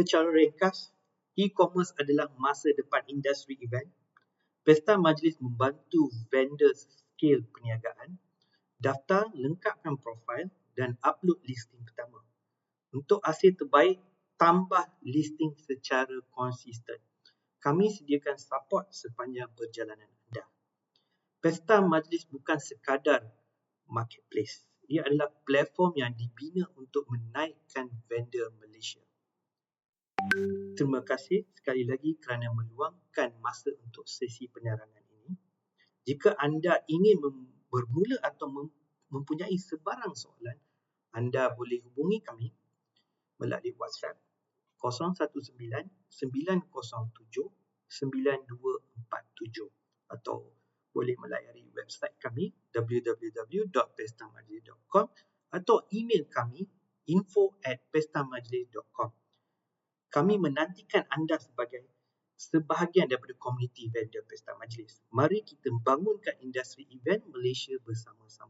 Secara ringkas, e-commerce adalah masa depan industri event. Pesta Majlis membantu vendor skill perniagaan, daftar, lengkapkan profil dan upload listing pertama. Untuk hasil terbaik, tambah listing secara konsisten. Kami sediakan support sepanjang perjalanan anda. Pesta Majlis bukan sekadar marketplace. Ia adalah platform yang dibina untuk menaikkan vendor Malaysia. Terima kasih sekali lagi kerana meluangkan masa untuk sesi penerangan ini. Jika anda ingin bermula atau mempunyai sebarang soalan, anda boleh hubungi kami melalui WhatsApp 019 907 9247 atau boleh melayari website kami www.pestamajlis.com atau email kami info at pestamajlis.com. Kami menantikan anda sebagai sebahagian daripada komuniti vendor Pesta Majlis. Mari kita bangunkan industri event Malaysia bersama-sama.